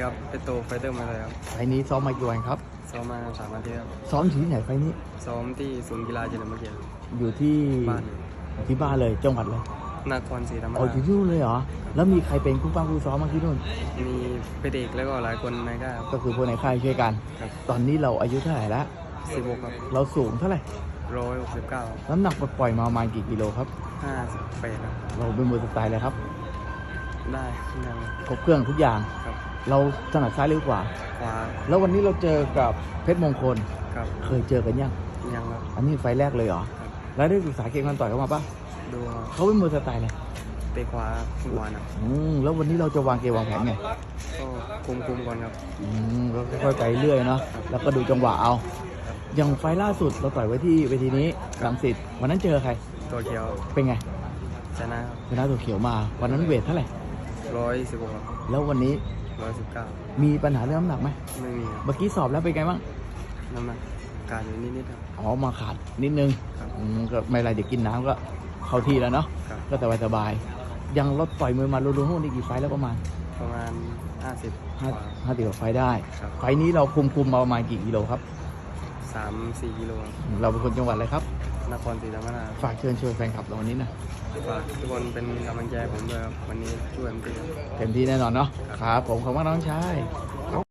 ดีครับเป็นโตไฟเตอร์มาเลยครับไฟล์นี้ซ้อมมากี่วันครับ ซ้อมมาสามอาทิตย์ครับ ซ้อมอยู่ที่ไหนไฟล์นี้ ซ้อมที่ศูนย์กีฬาเฉลิมพระเกียรติอยู่ที่บ้านที่บ้านเลยจังหวัดเลยนครศรีธรรมอ๋อราอชยู่ที่นู่นเลยเหรอ แล้วมีใครเป็นคู่ปั้งคู่ซ้อมมาที่นู่น มีเป็นเด็กแล้วก็หลายคนในก็ก็คือพวกในค่ายช่วยกันครับตอนนี้เราอายุเท่าไหร่แล้วสิบหกครับ เราสูงเท่าไหร่ร้อยหกสิบเก้าน้ำหนักปล่อยๆมาประมาณกี่กิโลครับห้าสิบแปดครับเราเป็นมือสไตล์เลยครับ ได้ได้ครบเครื่องทุกอย่าง ครับเราถนัดซ้ายหรือขวาขวาแล้ววันนี้เราเจอกับเพชรมงคล ครับเคยเจอกันยัง ยังครับ อันนี้ไฟล์แรกเลยเหรอ ครับ แล้วได้ศึกษาเกมการต่อยเขามาปะดูครับเขาเป็นมือสไตล์เลยเตะขวาขึ้นวานครับอืมแล้ววันนี้เราจะวางเกมวางแผนไงก็คุมคุมๆก่อนครับ อืมก็ค่อยๆไปเรื่อยเนาะ แล้วก็ดูจังหวะเอา อย่างไฟล์ล่าสุดเราต่อยไว้ที่เวทีนี้รังสิตวันนั้นเจอใคร ตัวเขียวเป็นไง ชนะครับชนะตัวเขียวมา วันนั้นเวทเท่าไหร่ ร้อยสิบหกแล้ววันนี้ร้อยสิบเก้ามีปัญหาเรื่องน้ำหนักไหมไม่มีครับเมื่อกี้สอบแล้วเป็นไงบ้างน้ำหนักการอยู่นิดๆครับ อ๋อมาขาดนิดนึงครับ อืมก็ไม่เป็นไรเดี๋ยวกินน้ำก็เข้าที่แล้วเนาะครับก็สบายสบายๆยังรถต่อยมือมารวมๆทั้งหมดนี่กี่ไฟล์แล้วประมาณประมาณห้าสิบห้าห้าสิบกว่าไฟล์ได้ ครับไฟล์นี้เราคุมคุมมาประมาณกี่กิโลครับ สามสี่กิโลครับเราเป็นคนจังหวัดอะไรครับ นครศรีธรรมราชฝากเชิญชวนแฟนคลับเราวันนี้นะฝากทุกคนเป็นกำลังใจให้ผมด้วยครับวันนี้ช่วยเต็มที่ครับ เต็มที่แน่นอนเนาะครับครับผมขอบคุณน้องชายค